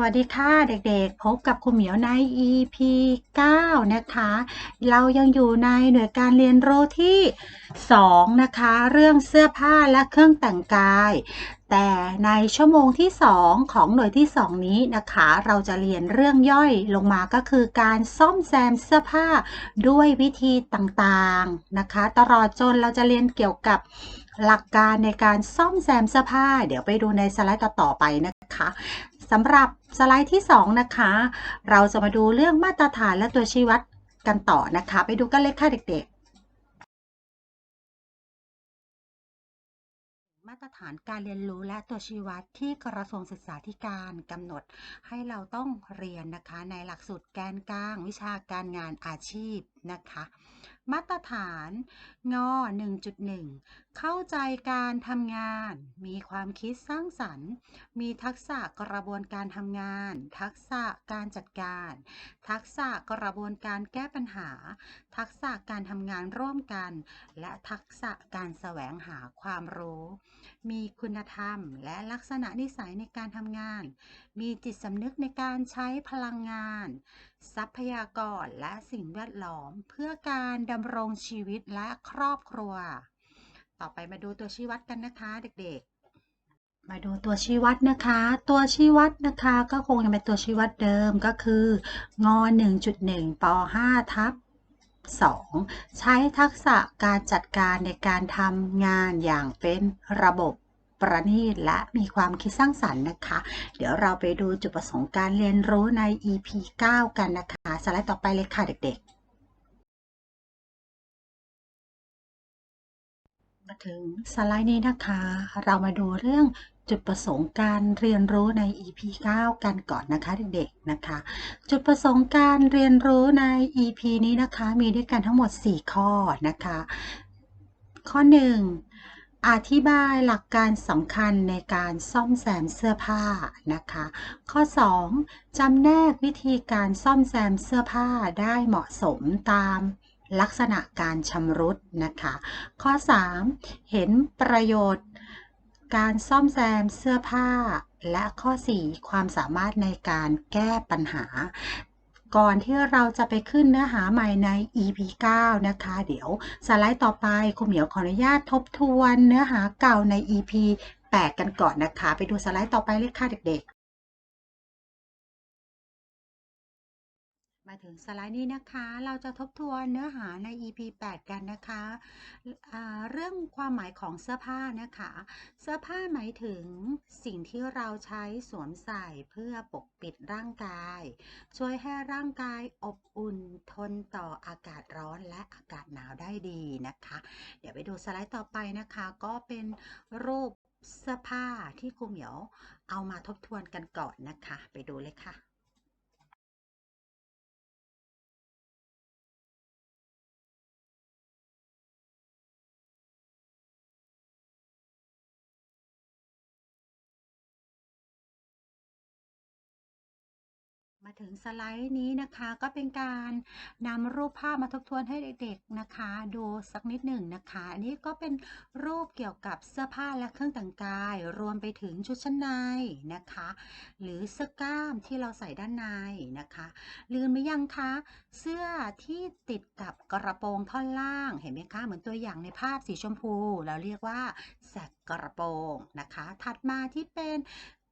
สวัสดีค่ะเด็กๆ พบกับครูเหมียวใน EP 9 นะคะ เรายังอยู่ในหน่วยการเรียนรู้ที่ 2 นะคะ เรื่องเสื้อผ้าและเครื่องแต่งกาย แต่ในชั่วโมงที่ 2 ของหน่วยที่ 2 นี้นะคะ เราจะเรียนเรื่องย่อยลงมาก็คือการซ่อมแซมเสื้อผ้าด้วยวิธีต่างๆนะคะ ตลอดจนเราจะเรียนเกี่ยวกับหลักการในการซ่อมแซมเสื้อผ้า เดี๋ยวไปดูในสไลด์ต่อๆไปนะคะสำหรับ สไลด์ที่ 2 นะคะ เราจะมาดูเรื่องมาตรฐานและตัวชี้วัดกันต่อนะคะ ไปดูกันเลยค่ะเด็ก ๆ มาตรฐานการเรียนรู้และตัวชี้วัดที่กระทรวงศึกษาธิการกำหนด ให้เราต้องเรียนนะคะในหลักสูตรแกนกลาง วิชาการงานอาชีพนะคะ มาตรฐานงอ1.1 เข้าใจการทำงาน มีความคิดสร้างสรรค์ มีทักษะกระบวนการทำงาน ทักษะการจัดการ ทักษะกระบวนการแก้ปัญหา ทักษะการทำงานร่วมกัน และทักษะการแสวงหาความรู้ มีคุณธรรมและลักษณะนิสัยในการทำงาน มีจิตสำนึกในการใช้พลังงาน ทรัพยากรและสิ่งแวดล้อมเพื่อการดำรงชีวิตและครอบครัว ต่อไปมาดูตัวชี้วัดกันนะคะเด็กๆ มาดูตัวชี้วัดนะคะ ตัวชี้วัดนะคะ ก็คงยังเป็นตัวชี้วัดเดิมก็คืองอ1.1ป5ทับ2ใช้ทักษะการจัดการในการทำงานอย่างเป็นระบบประณีตและมีความคิดสร้างสรรค์นะคะ เดี๋ยวเราไปดูจุดประสงค์การเรียนรู้ใน EP 9 กันนะคะ สไลด์ต่อไปเลยค่ะเด็กๆ มาถึงสไลด์นี้นะคะ เรามาดูเรื่องจุดประสงค์การเรียนรู้ใน EP 9 กันก่อนนะคะเด็กๆนะคะ จุดประสงค์การเรียนรู้ใน EP นี้นะคะ มีด้วยกันทั้งหมด 4 ข้อนะคะ ข้อ 1 อธิบายหลักการสำคัญในการซ่อมแซมเสื้อผ้านะคะ ข้อ 2จำแนกวิธีการซ่อมแซมเสื้อผ้าได้เหมาะสมตาม ลักษณะการชำรุดนะคะ ข้อ 3 เห็นประโยชน์ การซ่อมแซมเสื้อผ้า และข้อ 4 ความสามารถในการแก้ปัญหา ก่อนที่เราจะไปขึ้นเนื้อหาใหม่ใน EP 9 นะคะ เดี๋ยวสไลด์ต่อไปคุณเหมียวขออนุญาตทบทวนเนื้อหาเก่าใน EP 8 กันก่อนนะคะ ไปดูสไลด์ต่อไปเลยค่ะเด็ก มาถึงสไลด์นี้นะคะ เราจะทบทวนเนื้อหาใน EP 8 กันนะคะ เรื่องความหมายของเสื้อผ้านะคะ เสื้อผ้าหมายถึงสิ่งที่เราใช้สวมใส่เพื่อปกปิดร่างกาย ช่วยให้ร่างกายอบอุ่นทนต่ออากาศร้อนและอากาศหนาวได้ดีนะคะ เดี๋ยวไปดูสไลด์ต่อไปนะคะ ก็เป็นรูปเสื้อผ้าที่ครูเหมียวเอามาทบทวนกันก่อนนะคะ ไปดูเลยค่ะ มาถึงสไลด์นี้นะคะก็เป็นการนำรูปภาพมาทบทวนให้เด็กๆนะคะ ดูสักนิดหนึ่งนะคะอันนี้ก็เป็นรูปเกี่ยวกับเสื้อผ้าและเครื่องแต่งกาย รวมไปถึงชุดชั้นในนะคะ หรือเสื้อกล้ามที่เราใส่ด้านในนะคะลืมไหมยังคะเสื้อที่ติดกับกระโปรงท่อนล่างเห็นไหมคะเหมือนตัวอย่างในภาพสีชมพู เราเรียกว่าแสกกระโปรงนะคะ ถัดมาที่เป็น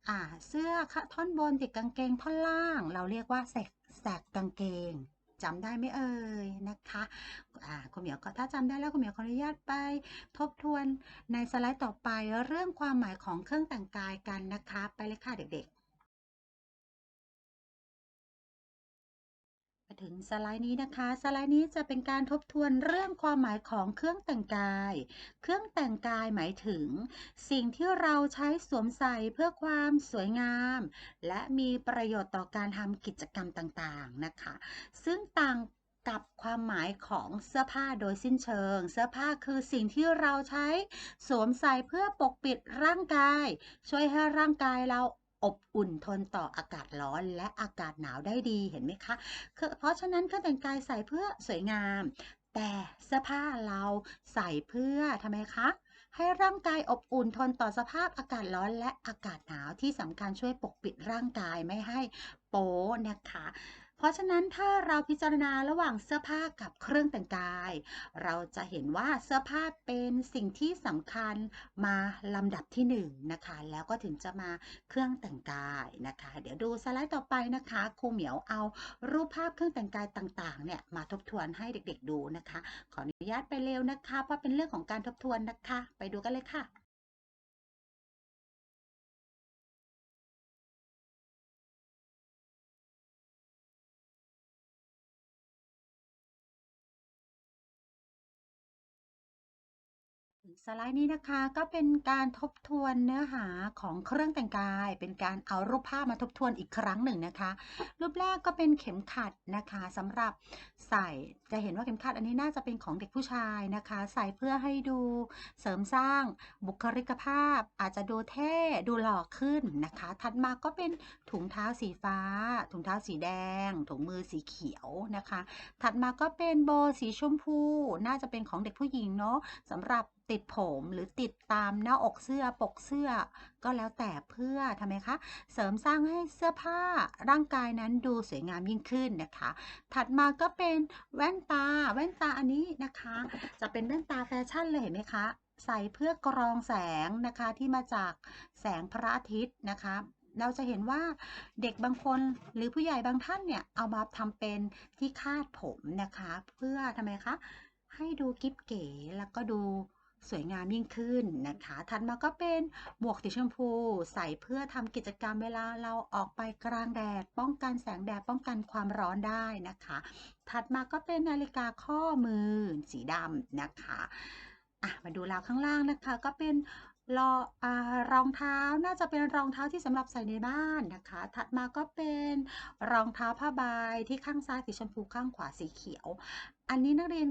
อ่าเสื้อท่อนบนติดกางเกงท่อนล่าง เราเรียกว่าแสกแสกกางเกงจำได้ไหมเอ่ยนะคะอ่าคุณเหมียวก็ถ้าจำได้แล้วคุณเหมียวขออนุญาตไป ทบทวนในสไลด์ต่อไปเรื่องความหมายของเครื่องแต่งกายกันนะคะ ไปเลยค่ะเด็กๆ ถึงสไลด์นี้นะคะ สไลด์นี้จะเป็นการทบทวนเรื่องความหมายของเครื่องแต่งกาย เครื่องแต่งกายหมายถึง สิ่งที่เราใช้สวมใส่เพื่อความสวยงาม และมีประโยชน์ต่อการทำกิจกรรมต่างๆนะคะ ซึ่งต่างกับความหมายของเสื้อผ้าโดยสิ้นเชิง เสื้อผ้าคือสิ่งที่เราใช้สวมใส่เพื่อปกปิดร่างกาย ช่วยให้ร่างกายเรา อบอุ่นทนต่ออากาศร้อนและอากาศหนาวได้ดีเห็นไหมคะ เพราะฉะนั้นเครื่องแต่งกายใส่เพื่อสวยงาม แต่เสื้อผ้าเราใส่เพื่อทำไมคะให้ร่างกายอบอุ่นทนต่อสภาพอากาศร้อนและอากาศหนาวที่สำคัญช่วยปกปิดร่างกายไม่ให้โป๊นะคะ เพราะฉะนั้นถ้าเราพิจารณาระหว่างเสื้อผ้ากับเครื่องแต่งกาย เราจะเห็นว่าเสื้อผ้าเป็นสิ่งที่สำคัญมาลำดับที่หนึ่งนะคะ แล้วก็ถึงจะมาเครื่องแต่งกายนะคะ เดี๋ยวดูสไลด์ต่อไปนะคะครูเหมียวเอารูปภาพเครื่องแต่งกายต่างๆเนี่ยมาทบทวนให้เด็กๆดูนะคะ ขออนุญาตไปเร็วนะคะ เพราะเป็นเรื่องของการทบทวนนะคะ ไปดูกันเลยค่ะ สไลด์นี้นะคะก็เป็นการทบทวนเนื้อหาของเครื่องแต่งกาย เป็นการเอารูปภาพมาทบทวนอีกครั้งหนึ่งนะคะ รูปแรกก็เป็นเข็มขัดนะคะสำหรับใส่จะเห็นว่าเข็มขัดอันนี้น่าจะเป็นของเด็กผู้ชายนะคะ ใส่เพื่อให้ดูเสริมสร้างบุคลิกภาพ อาจจะดูเท่ดูหล่อขึ้นนะคะ ถัดมาก็เป็นถุงเท้าสีฟ้า ถุงเท้าสีแดง ถุงมือสีเขียวนะคะ ถัดมาก็เป็นโบว์สีชมพู น่าจะเป็นของเด็กผู้หญิงเนาะสำหรับ ติดผมหรือติดตามหน้าอกเสื้อปกเสื้อ ก็แล้วแต่เพื่อทำไมคะ เสริมสร้างให้เสื้อผ้าร่างกายนั้นดูสวยงามยิ่งขึ้นนะคะ ถัดมาก็เป็นแว่นตา แว่นตาอันนี้นะคะ จะเป็นแว่นตาแฟชั่นเลยเห็นไหมคะ ใส่เพื่อกรองแสงนะคะที่มาจากแสงพระอาทิตย์นะคะเราจะเห็นว่าเด็กบางคนหรือผู้ใหญ่บางท่านเนี่ย เอามาทำเป็นที่คาดผมนะคะ เพื่อทำไมคะ ให้ดูกิ๊บเก๋แล้วก็ดู สวยงามยิ่งขึ้นนะคะ ถัดมาก็เป็นหมวกสีชมพู ใส่เพื่อทำกิจกรรมเวลาเราออกไปกลางแดด ป้องกันแสงแดด ป้องกันความร้อนได้นะคะ ถัดมาก็เป็นนาฬิกาข้อมือสีดำนะคะอะมาดูราวข้างล่างนะคะ ก็เป็นรออรองเท้าน่าจะเป็นรองเท้าที่สำหรับใส่ในบ้านนะคะ ถัดมาก็เป็นรองเท้าผ้าใบที่ข้างซ้ายสีชมพูข้างขวาสีเขียว อันนี้นักเรียน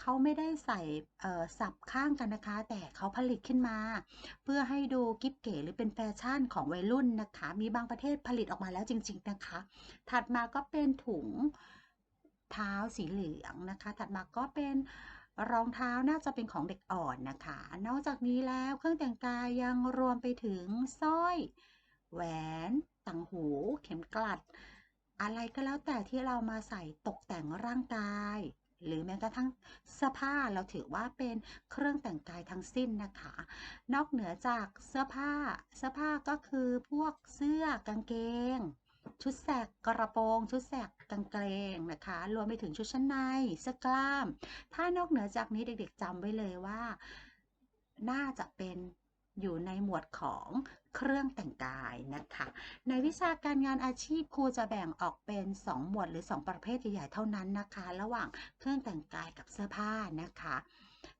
เขาไม่ได้ใส่สับข้างกันนะคะ แต่เขาผลิตขึ้นมา เพื่อให้ดูกิ๊บเก๋หรือเป็นแฟชั่นของวัยรุ่นนะคะ มีบางประเทศผลิตออกมาแล้วจริง ๆนะคะ ถัดมาก็เป็นถุงเท้าสีเหลืองนะคะ ถัดมาก็เป็นรองเท้าน่าจะเป็นของเด็กอ่อนนะคะ นอกจากนี้แล้วเครื่องแต่งกายยังรวมไปถึงสร้อย แหวน ต่างหู เข็มกลัด อะไรก็แล้วแต่ที่เรามาใส่ตกแต่งร่างกาย หรือแม้กระทั่งเสื้อผ้าเราถือว่าเป็นเครื่องแต่งกายทั้งสิ้นนะคะ นอกเหนือจากเสื้อผ้า เสื้อผ้าก็คือพวกเสื้อกางเกง ชุดแสกกระโปรง ชุดแสกกางเกงนะคะ รวมไปถึงชุดชั้นในเสื้อกล้าม ถ้านอกเหนือจากนี้เด็กๆจำไว้เลยว่า น่าจะเป็น อยู่ในหมวดของเครื่องแต่งกายนะคะ ในวิชาการงานอาชีพครูจะแบ่งออกเป็น 2 หมวดหรือ 2 ประเภทใหญ่ๆเท่านั้นนะคะ ระหว่างเครื่องแต่งกายกับเสื้อผ้านะคะ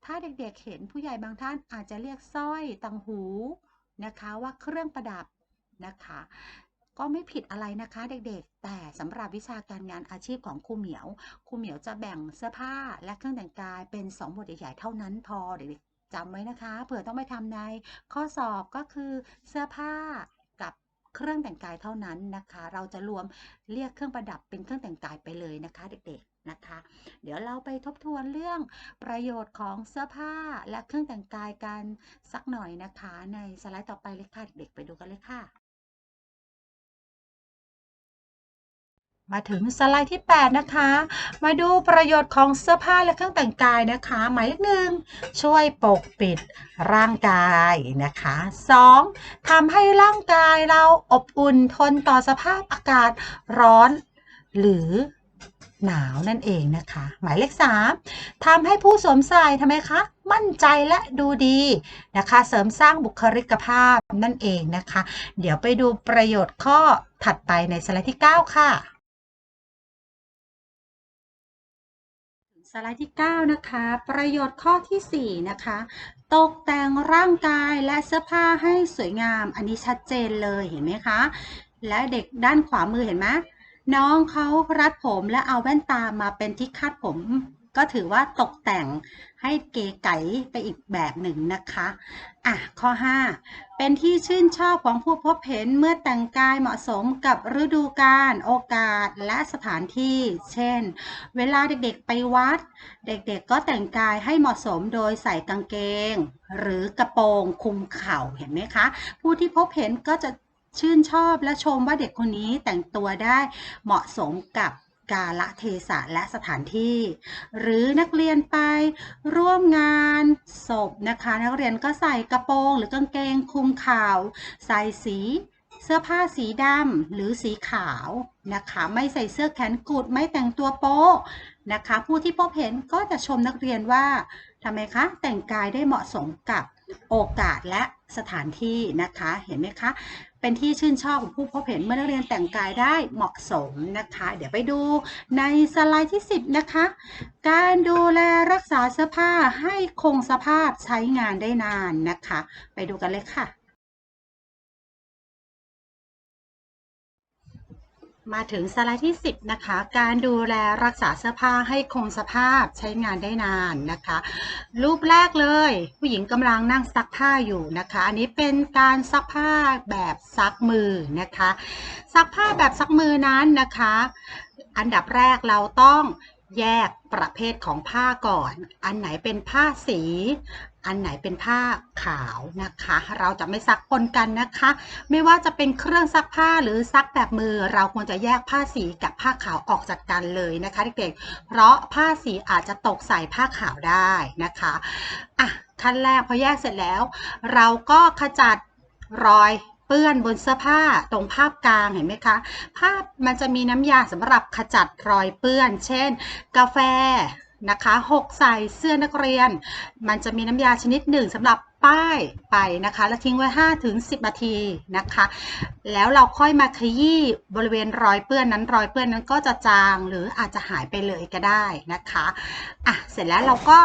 ถ้าเด็กๆเห็นผู้ใหญ่บางท่านอาจจะเรียกสร้อยต่างหูนะคะว่าเครื่องประดับนะคะ ก็ไม่ผิดอะไรนะคะเด็กๆ แต่สำหรับวิชาการงานอาชีพของครูเหมียวครูเหมียวจะแบ่งเสื้อผ้าและเครื่องแต่งกายเป็น 2 หมวดใหญ่ๆเท่านั้นพอเด็กๆ จำไว้นะคะ เผื่อต้องไปทำในข้อสอบก็คือเสื้อผ้ากับเครื่องแต่งกายเท่านั้นนะคะ เราจะรวมเรียกเครื่องประดับเป็นเครื่องแต่งกายไปเลยนะคะเด็กๆนะคะ เดี๋ยวเราไปทบทวนเรื่องประโยชน์ของเสื้อผ้าและเครื่องแต่งกายกันสักหน่อยนะคะ ในสไลด์ต่อไปเลยค่ะเด็กๆไปดูกันเลยค่ะ มาถึงสไลด์ที่ 8 นะคะ มาดูประโยชน์ของเสื้อผ้าและเครื่องแต่งกายนะคะ หมายเลขหนึ่งช่วยปกปิดร่างกายนะคะ 2. ทำให้ร่างกายเราอบอุ่นทนต่อสภาพอากาศร้อน หรือหนาวนั่นเองนะคะ หมายเลข3ทำให้ผู้สวมใส่ทำไมคะ มั่นใจและดูดีนะคะ เสริมสร้างบุคลิกภาพนั่นเองนะคะ เดี๋ยวไปดูประโยชน์ข้อถัดไปในสไลด์ที่ 9 ค่ะ สไลด์ที่ 9 นะคะ ประโยชน์ข้อที่ 4 นะคะ ตกแต่งร่างกายและเสื้อผ้าให้สวยงาม อันนี้ชัดเจนเลยเห็นไหมคะ และเด็กด้านขวามือเห็นไหมน้องเขารัดผมและเอาแว่นตามาเป็นที่คาดผม ก็ถือว่าตกแต่งให้เก๋ไก๋ไปอีกแบบหนึ่งนะคะ อะ ข้อ 5 เป็นที่ชื่นชอบของผู้พบเห็นเมื่อแต่งกายเหมาะสมกับฤดูกาลโอกาสและสถานที่ เช่น เวลาเด็กๆไปวัด เด็กๆก็แต่งกายให้เหมาะสมโดยใส่กางเกง หรือกระโปรงคุมเข่าเห็นไหมคะ ผู้ที่พบเห็นก็จะชื่นชอบและชมว่าเด็กคนนี้แต่งตัวได้เหมาะสมกับ กาลเทศะและสถานที่ หรือนักเรียนไปร่วมงานศพนะคะ นักเรียนก็ใส่กระโปรงหรือกางเกงคลุมข่าใส่สีเสื้อผ้าสีดำหรือสีขาวนะคะ ไม่ใส่เสื้อแขนกุดไม่แต่งตัวโป๊ะนะคะ ผู้ที่พบเห็นก็จะชมนักเรียนว่าทำไมคะ แต่งกายได้เหมาะสมกับโอกาสและสถานที่นะคะ เห็นไหมคะ เป็นที่ชื่นชอบของผู้พบเห็นเมื่อนักเรียนแต่งกายได้เหมาะสมนะคะ เดี๋ยวไปดูในสไลด์ที่ 10 นะคะ การดูแลรักษาเสื้อผ้าให้คงสภาพใช้งานได้นานนะคะ ไปดูกันเลยค่ะ มาถึงสไลด์ที่ 10 นะคะ การดูแลรักษาเสื้อผ้าให้คงสภาพใช้งานได้นานนะคะ รูปแรกเลย ผู้หญิงกำลังนั่งซักผ้าอยู่นะคะ อันนี้เป็นการซักผ้าแบบซักมือนะคะ ซักผ้าแบบซักมือนั้นนะคะ อันดับแรกเราต้องแยกประเภทของผ้าก่อน อันไหนเป็นผ้าสี อันไหนเป็นผ้าขาวนะคะ เราจะไม่ซักปนกันนะคะ ไม่ว่าจะเป็นเครื่องซักผ้าหรือซักแบบมือ เราควรจะแยกผ้าสีกับผ้าขาวออกจากกันเลยนะคะเด็กๆ เพราะผ้าสีอาจจะตกใส่ผ้าขาวได้นะคะอะขั้นแรกพอแยกเสร็จแล้ว เราก็ขจัดรอยเปื้อนบนเสื้อผ้าตรงภาพกลางเห็นไหมคะ ภาพมันจะมีน้ำยาสำหรับขจัดรอยเปื้อน เช่น กาแฟ นะคะหกใส่เสื้อนักเรียน มันจะมีน้ำยาชนิดหนึ่งสำหรับป้ายไปนะคะ แล้วทิ้งไว้ 5 ถึง 10 นาทีนะคะ แล้วเราค่อยมาขยี้บริเวณรอยเปื้อนนั้นรอยเปื้อนนั้นก็จะจางหรืออาจจะหายไปเลยก็ได้นะคะอะเสร็จแล้วเราก็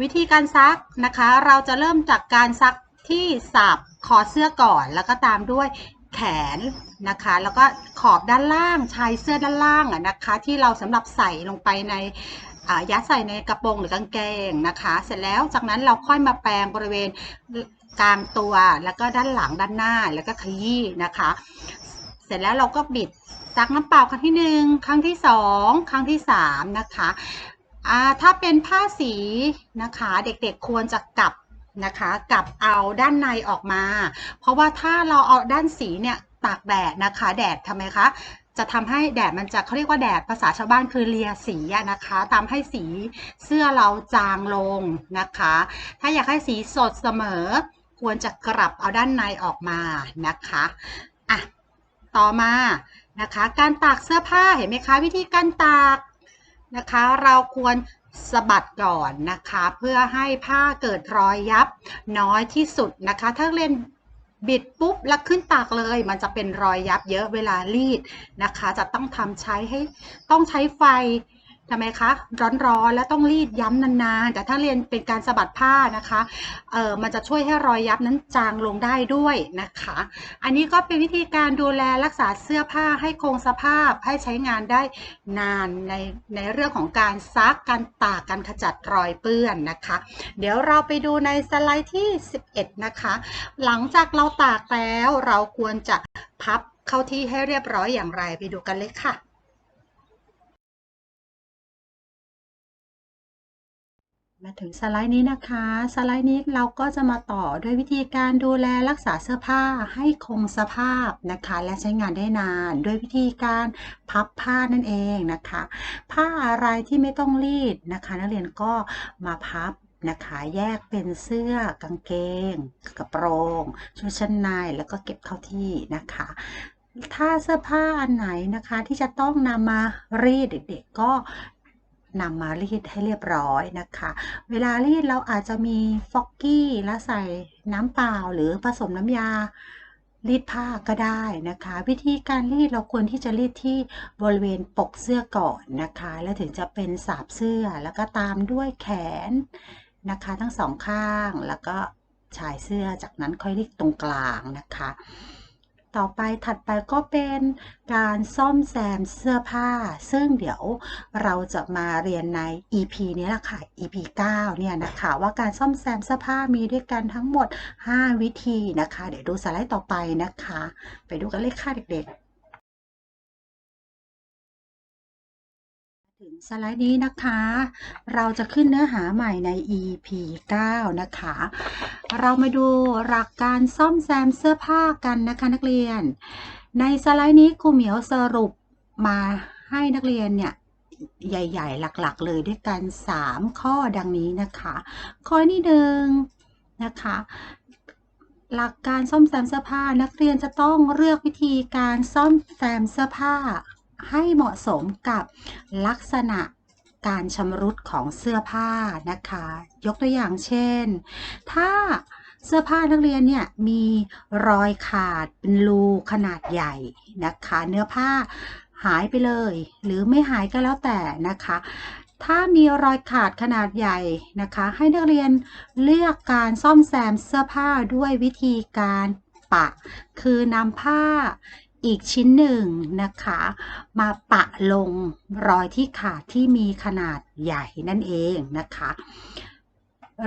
วิธีการซักนะคะ เราจะเริ่มจากการซักที่สับคอเสื้อก่อนแล้วก็ตามด้วยแขนนะคะ แล้วก็ขอบด้านล่างชายเสื้อด้านล่างอะนะคะ ที่เราสำหรับใส่ลงไปใน ยัดใส่ในกระโปรงหรือกางเกงนะคะ เสร็จแล้วจากนั้นเราค่อยมาแปรงบริเวณกลางตัวแล้วก็ด้านหลังด้านหน้าแล้วก็ขยี้นะคะ เสร็จแล้วเราก็บิดซักน้ำเปล่าครั้งที่หนึ่งครั้งที่สองครั้งที่สามนะคะถ้าเป็นผ้าสีนะคะเด็กๆควรจะกลับนะคะกลับเอาด้านในออกมา เพราะว่าถ้าเราเอาด้านสีเนี่ยตากแดดนะคะ แดดทำไมคะ จะทำให้แดดมันจะเขาเรียกว่าแดดภาษาชาวบ้านคือเลียสีนะคะทำให้สีเสื้อเราจางลงนะคะ ถ้าอยากให้สีสดเสมอ ควรจะกลับเอาด้านในออกมานะคะอะต่อมานะคะ การตากเสื้อผ้าเห็นไหมคะ วิธีการตากนะคะ เราควรสะบัดก่อนนะคะ เพื่อให้ผ้าเกิดรอยยับน้อยที่สุดนะคะ ถ้าเรียน บิดปุ๊บแล้วขึ้นตากเลย มันจะเป็นรอยยับเยอะเวลารีดนะคะ จะต้องทำใช้ให้ต้องใช้ไฟ ทำไมคะ ร้อนๆ แล้วต้องรีดย้ำนานๆ แต่ถ้าเรียนเป็นการสะบัดผ้านะคะเออมันจะช่วยให้รอยยับนั้นจางลงได้ด้วยนะคะ อันนี้ก็เป็นวิธีการดูแลรักษาเสื้อผ้าให้คงสภาพให้ใช้งานได้นานในในเรื่องของการซักการตากการขจัดรอยเปื้อนนะคะ เดี๋ยวเราไปดูในสไลด์ที่ 11 นะคะ หลังจากเราตากแล้วเราควรจะพับเข้าที่ให้เรียบร้อยอย่างไรไปดูกันเลยค่ะ มาถึงสไลด์นี้นะคะ สไลด์นี้เราก็จะมาต่อด้วยวิธีการดูแลรักษาเสื้อผ้าให้คงสภาพนะคะ และใช้งานได้นานด้วยวิธีการพับผ้านั่นเองนะคะ ผ้าอะไรที่ไม่ต้องรีดนะคะ นักเรียนก็มาพับนะคะแยกเป็นเสื้อกางเกงกระโปรงชุดชั้นในแล้วก็เก็บเข้าที่นะคะถ้าเสื้อผ้าอันไหนนะคะที่จะต้องนำมารีดเด็กๆ ก็ นำมารีดให้เรียบร้อยนะคะ เวลารีดเราอาจจะมีฟอกกี้แล้วใส่น้ำเปล่าหรือผสมน้ำยารีดผ้าก็ได้นะคะ วิธีการรีดเราควรที่จะรีดที่บริเวณปกเสื้อก่อนนะคะ แล้วถึงจะเป็นสาบเสื้อแล้วก็ตามด้วยแขนนะคะ ทั้งสองข้างแล้วก็ชายเสื้อจากนั้นค่อยรีดตรงกลางนะคะ ต่อไปถัดไปก็เป็นการซ่อมแซมเสื้อผ้า ซึ่งเดี๋ยวเราจะมาเรียนใน EP นี้แหละค่ะ EP 9 เนี่ยนะคะว่าการซ่อมแซมเสื้อผ้ามีด้วยกันทั้งหมด 5 วิธีนะคะ เดี๋ยวดูสไลด์ต่อไปนะคะ ไปดูกันเลยค่ะเด็กๆ สไลด์นี้นะคะ เราจะขึ้นเนื้อหาใหม่ใน EP 9 นะคะ เรามาดูหลักการซ่อมแซมเสื้อผ้ากันนะคะนักเรียน ในสไลด์นี้ครูเหมียวสรุปมาให้นักเรียนเนี่ยใหญ่ ๆ หลักๆ เลยด้วยกัน 3 ข้อดังนี้นะคะ ข้อที่หนึ่งนะคะ หลักการซ่อมแซมเสื้อผ้านักเรียนจะต้องเลือกวิธีการซ่อมแซมเสื้อผ้า ให้เหมาะสมกับลักษณะการชำรุดของเสื้อผ้านะคะ ยกตัวอย่างเช่น ถ้าเสื้อผ้านักเรียนเนี่ยมีรอยขาดเป็นรูขนาดใหญ่นะคะ เนื้อผ้าหายไปเลย หรือไม่หายก็แล้วแต่นะคะ ถ้ามีรอยขาดขนาดใหญ่นะคะ ให้นักเรียนเลือกการซ่อมแซมเสื้อผ้าด้วยวิธีการปะ คือนำผ้า อีกชิ้นหนึ่งนะคะ มาปะลงรอยที่ขาดที่มีขนาดใหญ่นั่นเองนะคะ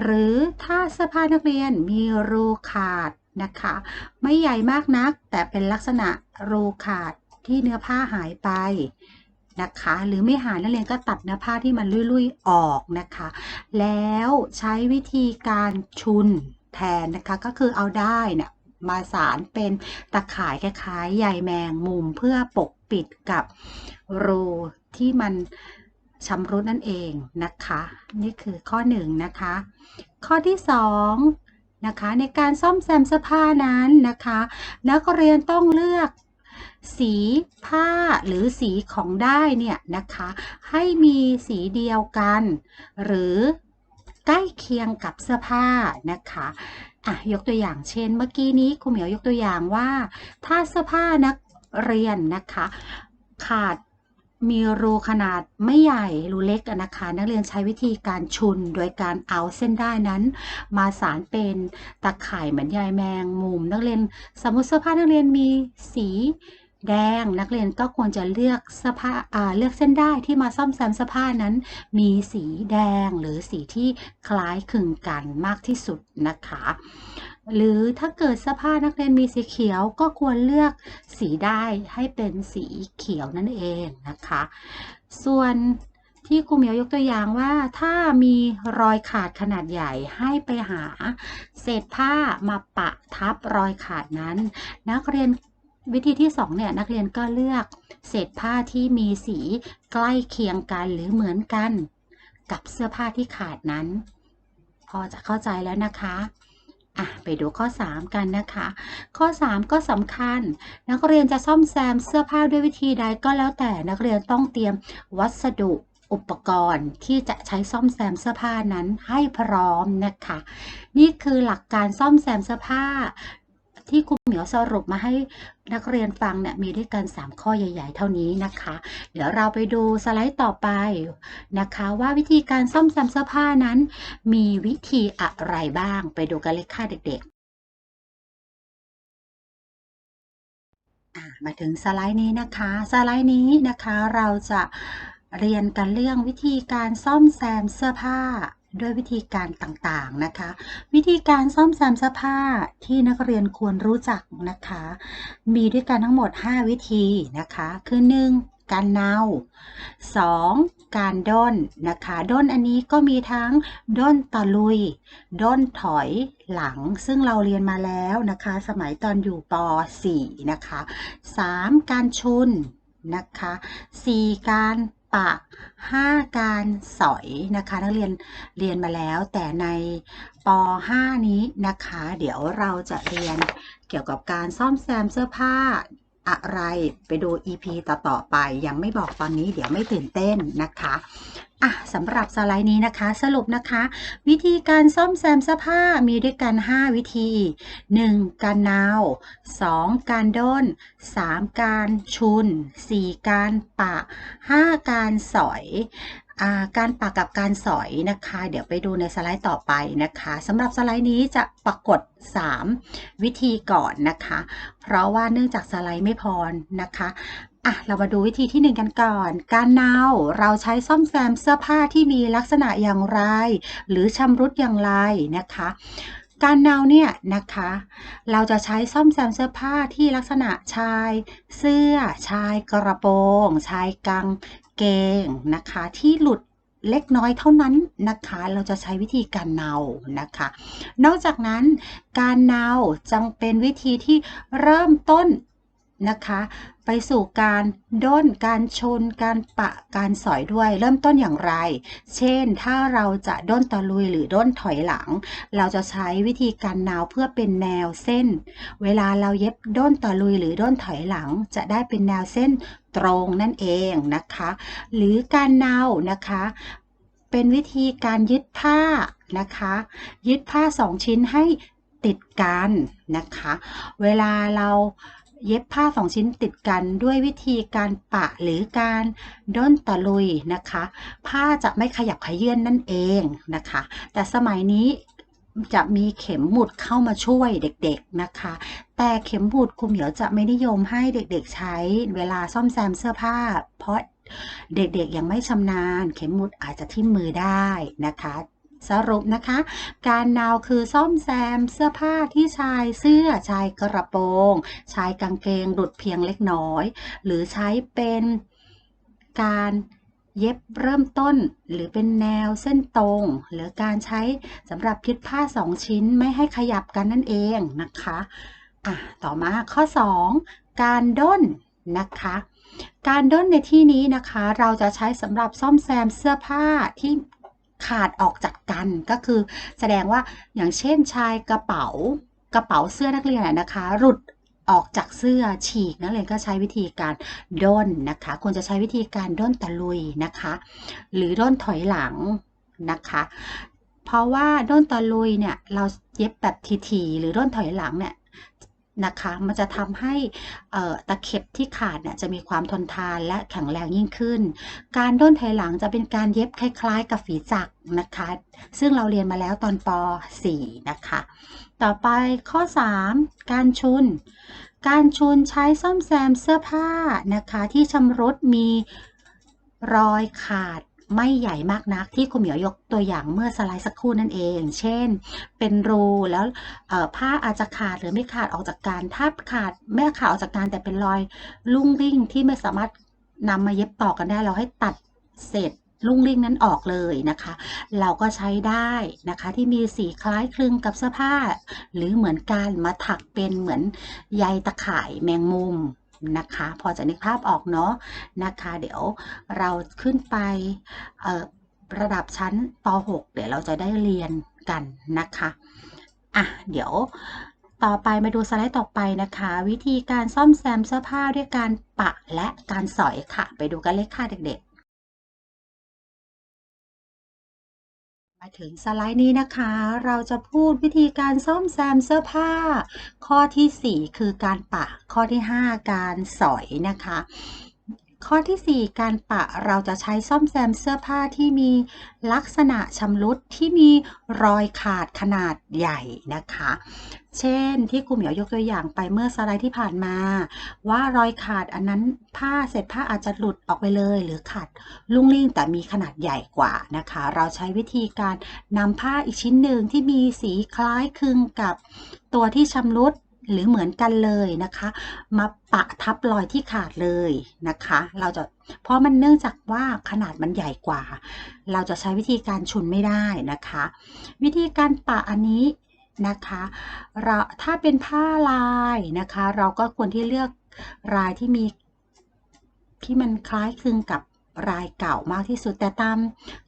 หรือถ้าเสื้อผ้านักเรียนมีรูขาดนะคะ ไม่ใหญ่มากนัก แต่เป็นลักษณะรูขาดที่เนื้อผ้าหายไปนะคะ หรือไม่หายนักเรียนก็ตัดเนื้อผ้าที่มันลุยๆออกนะคะ แล้วใช้วิธีการชุนแทนนะคะก็คือเอาได้เนี่ย มาสารเป็นตะข่ายคล้ายๆใยแมงมุมเพื่อปกปิดกับรูที่มันชำรุดนั่นเองนะคะ นี่คือข้อหนึ่งนะคะ ข้อที่สองนะคะในการซ่อมแซมเสื้อผ้านั้นนะคะ นักเรียนต้องเลือกสีผ้าหรือสีของได้เนี่ยนะคะ ให้มีสีเดียวกัน หรือใกล้เคียงกับเสื้อผ้านะคะ อะยกตัวอย่างเช่น เมื่อกี้นี้ครูเหมียวยกตัวอย่างว่า ถ้าเสื้อผ้านักเรียนนะคะ ขาดมีรูขนาดไม่ใหญ่รูเล็กนะคะ นักเรียนใช้วิธีการชุนโดยการเอาเส้นได้นั้น มาสารเป็นตะข่ายเหมือนใยแมงมุม นักเรียนสมมติเสื้อผ้านักเรียนมีสี แดงนักเรียนก็ควรจะเลือกเสื้อผ้าอ่าเลือกเส้นได้ที่มาซ่อมแซมเสื้อผ้านั้น มีสีแดงหรือสีที่คล้ายคลึงกันมากที่สุดนะคะ หรือถ้าเกิดเสื้อผ้านักเรียนมีสีเขียวก็ควรเลือกสีได้ให้เป็นสีเขียวนั่นเองนะคะ ส่วนที่ครูเหมียวยกตัวอย่างว่าถ้ามีรอยขาดขนาดใหญ่ให้ไปหา เศษผ้ามาปะทับรอยขาดนั้น นักเรียน วิธีที่สองเนี่ยนักเรียนก็เลือกเศษผ้าที่มีสีใกล้เคียงกันหรือเหมือนกัน กับเสื้อผ้าที่ขาดนั้น พอจะเข้าใจแล้วนะคะอะไปดูข้อ 3 กันนะคะ ข้อ 3 ก็สำคัญ นักเรียนจะซ่อมแซมเสื้อผ้าด้วยวิธีใดก็แล้วแต่นักเรียนต้องเตรียมวัสดุอุปกรณ์ที่จะใช้ซ่อมแซมเสื้อผ้านั้นให้พร้อมนะคะ นี่คือหลักการซ่อมแซมเสื้อผ้า ที่ครูเหมียวสรุปมาให้นักเรียนฟังเนี่ยมีด้วยกัน 3 ข้อใหญ่ ๆ เท่านี้นะคะ เดี๋ยวเราไปดูสไลด์ต่อไปนะคะ ว่าวิธีการซ่อมแซมเสื้อผ้านั้น มีวิธีอะไรบ้าง ไปดูกันเลยค่ะเด็กๆมาถึงสไลด์นี้นะคะ สไลด์นี้นะคะเราจะเรียนกันเรื่องวิธีการซ่อมแซมเสื้อผ้า ด้วยวิธีการต่างๆนะคะ วิธีการซ่อมแซมเสื้อผ้าที่นักเรียนควรรู้จักนะคะ มีด้วยกันทั้งหมด 5 วิธีนะคะ คือ 1. การเนา 2. การด้นนะคะด้นอันนี้ก็มีทั้งด้นตะลุย ด้นถอยหลังซึ่งเราเรียนมาแล้วนะคะ สมัยตอนอยู่ป .4 นะคะ 3. การชุนนะคะ 4. การ ปะ5การสอยนะคะ นักเรียนเรียนมาแล้ว แต่ในป .5 นี้นะคะ เดี๋ยวเราจะเรียนเกี่ยวกับการซ่อมแซมเสื้อผ้า อะไรไปดู EP ต่อๆไปยังไม่บอกตอนนี้เดี๋ยวไม่ตื่นเต้นนะคะอะสำหรับสไลด์นี้นะคะ สรุปนะคะ วิธีการซ่อมแซมเสื้อผ้ามีด้วยกัน 5 วิธี 1. การนาว 2. การด้น 3. การชุน 4. การปะ 5. การสอย การปักกับการสอยนะคะ เดี๋ยวไปดูในสไลด์ต่อไปนะคะสำหรับสไลด์นี้จะปรากฏ 3 วิธีก่อนนะคะ เพราะว่าเนื่องจากสไลด์ไม่พอนะคะอะเรามาดูวิธีที่ 1 กันก่อน การเนาเราใช้ซ่อมแซมเสื้อผ้าที่มีลักษณะอย่างไร หรือชำรุดอย่างไรนะคะ การเนาเนี่ยนะคะ เราจะใช้ซ่อมแซมเสื้อผ้าที่ลักษณะชาย เสื้อชายกระโปรง ชายกาง เกงนะคะ ที่หลุดเล็กน้อยเท่านั้นนะคะ เราจะใช้วิธีการเนานะคะ นอกจากนั้นการเนาจังเป็นวิธีที่เริ่มต้น นะคะ ไปสู่การด้น การชน การปะ การสอยด้วย เริ่มต้นอย่างไร เช่น ถ้าเราจะด้นตะลุยหรือด้นถอยหลัง เราจะใช้วิธีการนาวเพื่อเป็นแนวเส้น เวลาเราเย็บด้นตะลุยหรือด้นถอยหลัง จะได้เป็นแนวเส้นตรงนั่นเองนะคะ หรือการนาวนะคะ เป็นวิธีการยึดผ้านะคะ ยึดผ้าสองชิ้นให้ติดกันนะคะ เวลาเรา เย็บผ้าสองชิ้นติดกันด้วยวิธีการปะหรือการด้นตะลุยนะคะ ผ้าจะไม่ขยับขยื่นนั่นเองนะคะ แต่สมัยนี้จะมีเข็มหมุดเข้ามาช่วยเด็กๆนะคะ แต่เข็มหมุดครูเหมียวจะไม่นิยมให้เด็กๆใช้เวลาซ่อมแซมเสื้อผ้า เพราะเด็กๆยังไม่ชำนาญ เข็มหมุดอาจจะทิ่มมือได้นะคะ สรุปนะคะ การนาวคือซ่อมแซมเสื้อผ้าที่ชายเสื้อชายกระโปรงชายกางเกงหลุดเพียงเล็กน้อย หรือใช้เป็นการเย็บเริ่มต้นหรือเป็นแนวเส้นตรง หรือการใช้สำหรับยึดผ้าสองชิ้นไม่ให้ขยับกันนั่นเองนะคะอะต่อมาข้อ 2 การด้นนะคะ การด้นในที่นี้นะคะ เราจะใช้สำหรับซ่อมแซมเสื้อผ้าที่ ขาดออกจากกันก็คือแสดงว่าอย่างเช่นชายกระเป๋ากระเป๋าเสื้อนักเรียนนะคะ หลุดออกจากเสื้อฉีกนักเรียนก็ใช้วิธีการด้นนะคะควรจะใช้วิธีการด้นตะลุยนะคะ หรือด้นถอยหลังนะคะ เพราะว่าด้นตะลุยเนี่ยเราเย็บแบบทีๆหรือด้นถอยหลังเนี่ย นะคะ มันจะทำให้ตะเข็บที่ขาดเนี่ยจะมีความทนทานและแข็งแรงยิ่งขึ้น การด้นถอยหลังจะเป็นการเย็บคล้ายๆ กับฝีจักรนะคะ ซึ่งเราเรียนมาแล้วตอนป .4 นะคะ ต่อไปข้อ 3 การชุน การชุนใช้ซ่อมแซมเสื้อผ้านะคะที่ชำรุดมีรอยขาด ไม่ใหญ่มากนักที่คุณเหมียวยกตัวอย่างเมื่อสไลด์สักครู่นั่นเอง เช่น เป็นรูแล้วผ้าอาจจะขาดหรือไม่ขาดออกจากการถ้าขาดไม่ขาดออกจากการแต่เป็นรอยลุ่งริ่งที่ไม่สามารถนำมาเย็บต่อกันได้เราให้ตัดเศษลุ่งริ่งนั้นออกเลยนะคะ เราก็ใช้ได้นะคะที่มีสีคล้ายคลึงกับเสื้อผ้า หรือเหมือนการมาถักเป็นเหมือนใยตะข่ายแมงมุม นะคะ พอจะนึกภาพออกเนาะนะคะ เดี๋ยวเราขึ้นไประดับชั้นป .6 เดี๋ยวเราจะได้เรียนกันนะคะอะเดี๋ยวต่อไปมาดูสไลด์ต่อไปนะคะ วิธีการซ่อมแซมเสื้อผ้าด้วยการปะและการสอยค่ะ ไปดูกันเลยค่ะเด็ก มาถึงสไลด์นี้นะคะ เราจะพูดวิธีการซ่อมแซมเสื้อผ้า ข้อที่ 4 คือการปะ ข้อที่ 5 การสอยนะคะ ข้อที่ 4 การปะเราจะใช้ซ่อมแซมเสื้อผ้าที่มีลักษณะชำรุดที่มีรอยขาดขนาดใหญ่นะคะ เช่นที่ครูเหมียวยกตัวอย่างไปเมื่อสไลด์ที่ผ่านมา ว่ารอยขาดอันนั้นผ้าเศษผ้าอาจจะหลุดออกไปเลย หรือขาดลุ่งลิ่งแต่มีขนาดใหญ่กว่านะคะ เราใช้วิธีการนำผ้าอีกชิ้นหนึ่งที่มีสีคล้ายคลึงกับตัวที่ชำรุด หรือเหมือนกันเลยนะคะ มาปะทับรอยที่ขาดเลยนะคะ เราจะเพราะมันเนื่องจากว่าขนาดมันใหญ่กว่า เราจะใช้วิธีการชุนไม่ได้นะคะ วิธีการปะอันนี้นะคะเราถ้าเป็นผ้าลายนะคะ เราก็ควรที่เลือกลายที่มีที่มันคล้ายคลึงกับ รายเก่ามากที่สุดแต่ตาม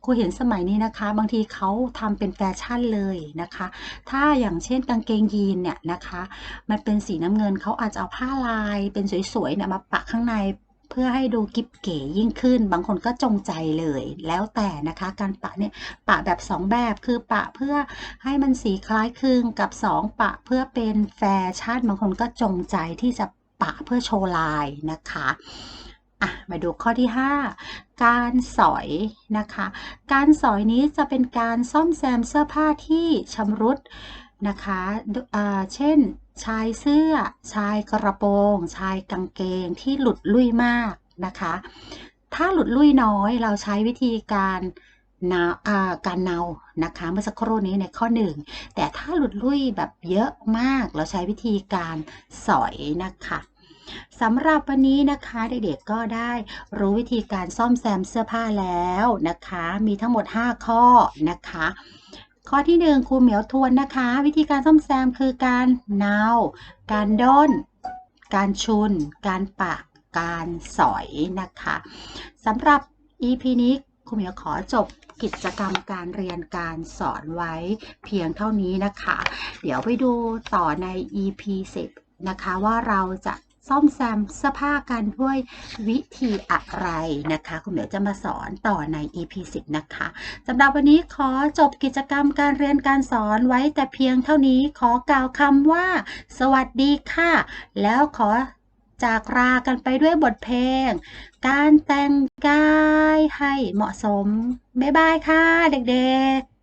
ครูเห็นสมัยนี้นะคะ บางทีเขาทำเป็นแฟชั่นเลยนะคะ ถ้าอย่างเช่นกางเกงยีนเนี่ยนะคะ มันเป็นสีน้ำเงินเขาอาจจะเอาผ้าลายเป็นสวยๆเนี่ยมาปะข้างในเพื่อให้ดูกิบเก๋ยิ่งขึ้น บางคนก็จงใจเลย แล้วแต่นะคะ การปะเนี่ยปะแบบ 2 แบบคือปะเพื่อให้มันสีคล้ายคลึงกับ 2 ปะเพื่อเป็นแฟชั่น บางคนก็จงใจที่จะปะเพื่อโชว์ลายนะคะ อะมาดูข้อที่ 5 การสอยนะคะ การสอยนี้จะเป็นการซ่อมแซมเสื้อผ้าที่ชำรุดนะคะดอ่าเช่น ชายเสื้อ ชายกระโปรง ชายกางเกงที่หลุดลุ่ยมากนะคะ ถ้าหลุดลุ่ยน้อยเราใช้วิธีการนาอ่าการเนานะคะ เมื่อสักครู่นี้ในข้อ 1 แต่ถ้าหลุดลุ่ยแบบเยอะมาก เราใช้วิธีการสอยนะคะ สำหรับวันนี้นะคะเด็กๆก็ได้รู้วิธีการซ่อมแซมเสื้อผ้าแล้วนะคะ มีทั้งหมด 5 ข้อนะคะ ข้อที่ 1ครูเหมียวทวนนะคะ วิธีการซ่อมแซมคือการเนาการด้น การชุน การปะ การสอยนะคะสำหรับ EP นี้ครูเหมียวขอจบกิจกรรมการเรียนการสอนไว้เพียงเท่านี้นะคะ เดี๋ยวไปดูต่อใน EP 10นะคะว่าเราจะ ซ่อมแซมเสื้อผ้ากันด้วยวิธีอะไรนะคะ คุณเหมียวจะมาสอนต่อใน EP 10 นะคะสำหรับวันนี้ขอจบกิจกรรมการเรียนการสอนไว้แต่เพียงเท่านี้ขอกล่าวคำว่า สวัสดีค่ะ แล้วขอจากลากันไปด้วยบทเพลง การแต่งกายให้เหมาะสม บ๊ายบายค่ะ เด็กๆ